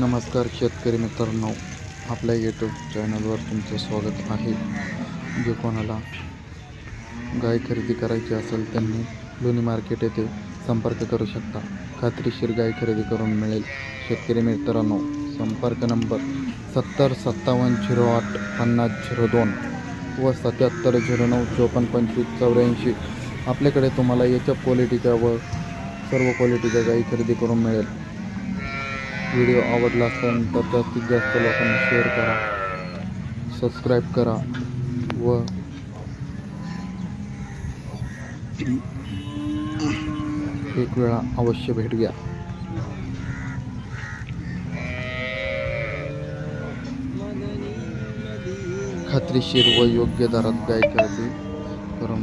नमस्कार शेतकरी मित्रांनो आपल्या यूट्यूब चॅनलवर तुमचं स्वागत आहे. जे कोणाला गाय खरेदी करायची असेल त्यांनी लोणी मार्केट येथे संपर्क करू शकता. खात्रीशीर गाय खरेदी करून मिळेल. शेतकरी मित्रांनो संपर्क नंबर सत्तर सत्तावन्न झिरो आठ पन्नास झिरो दोन व सत्याहत्तर झिरो नऊ चोपन्न पंचवीस चौऱ्याऐंशी. आपल्याकडे तुम्हाला याच्या क्वालिटीच्या व सर्व क्वालिटीच्या गाई खरेदी करून मिळेल. व्हिडिओ आवडला असेल तर जास्तीत जास्त लोकांना शेअर करा सबस्क्राईब करा व एक वेळा अवश्य भेट घ्या. खात्रीशीर व योग्य दरात गाय खरेदी करून